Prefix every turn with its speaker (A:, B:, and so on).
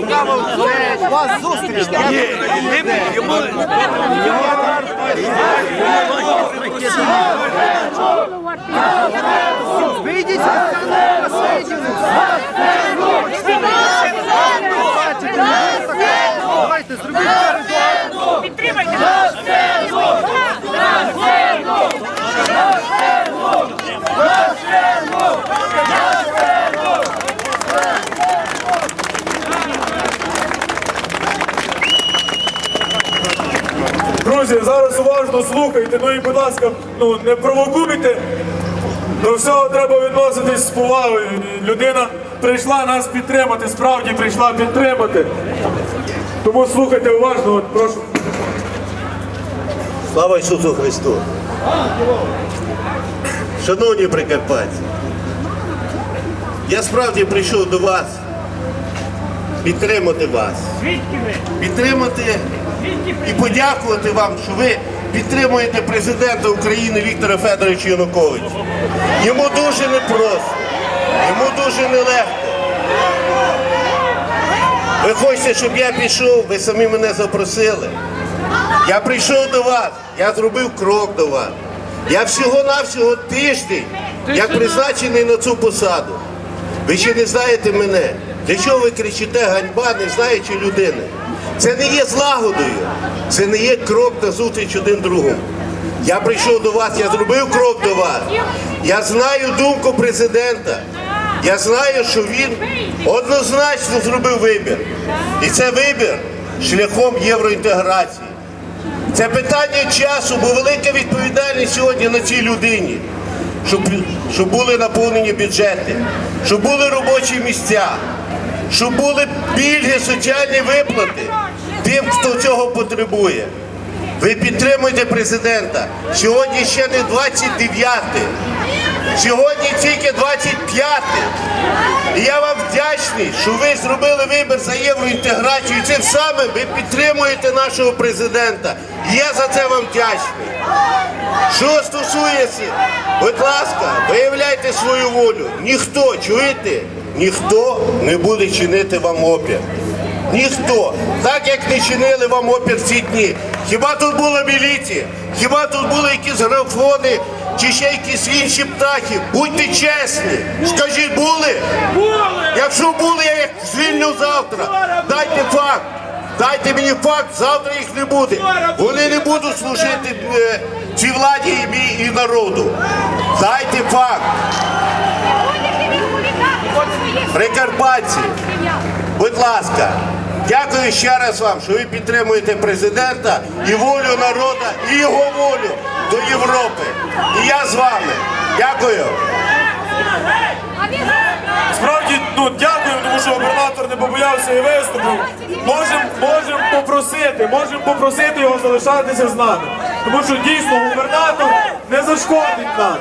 A: Це у вас зустріч. Вийдіть. З Давайте, зробіть
B: Друзі, зараз уважно слухайте, ну і будь ласка, ну не провокуйте. До всього треба відноситись з повагою. Людина прийшла нас підтримати, справді прийшла підтримати. Тому слухайте уважно, от прошу.
C: Слава Ісусу Христу! Шановні прикарпатці, я справді прийшов до вас підтримати вас. Підтримати і подякувати вам, що ви підтримуєте президента України Віктора Федоровича Януковича. Йому дуже непросто, йому дуже нелегко. Ви хочете, щоб я пішов, ви самі мене запросили. Я прийшов до вас, я зробив крок до вас. Я всього-навсього тиждень, як призначений на цю посаду. Ви ще не знаєте мене. Для чого ви кричите ганьба, не знаючи людини? Це не є злагодою, це не є крок на зустріч один другому. Я прийшов до вас, я зробив крок до вас. Я знаю думку президента. Я знаю, що він однозначно зробив вибір. І це вибір шляхом євроінтеграції. Це питання часу, бо велика відповідальність сьогодні на цій людині, щоб, щоб були наповнені бюджети, щоб були робочі місця, щоб були пільги, соціальні виплати тим, хто цього потребує. Ви підтримуєте президента. Сьогодні ще не 29-й. Сьогодні тільки 25-й. І я вам вдячний, що ви зробили вибір за євроінтеграцію. І Цим самим ви підтримуєте нашого президента. І я за це вам вдячний. Що стосується, будь ласка, виявляйте свою волю. Ніхто, чуєте? Ніхто не буде чинити вам опір. Ніхто. Так як не чинили вам опір ці дні. Хіба тут була міліція? Хіба тут були якісь графони чи ще якісь інші птахи? Будьте чесні. Скажіть, були?
B: Були!
C: Якщо були, я їх звільню завтра. Дайте факт. Дайте мені факт, завтра їх не буде. Вони не будуть служити е, цій владі і, мій- і народу. Дайте факт. Прикарпатці, будь ласка, дякую ще раз вам, що ви підтримуєте президента і волю народу, і його волю до Європи. І я з вами. Дякую.
B: Справді, ну дякую, тому що губернатор не побоявся і виступив. Можемо можем попросити, можемо попросити його залишатися з нами. Тому що дійсно губернатор не зашкодить нам.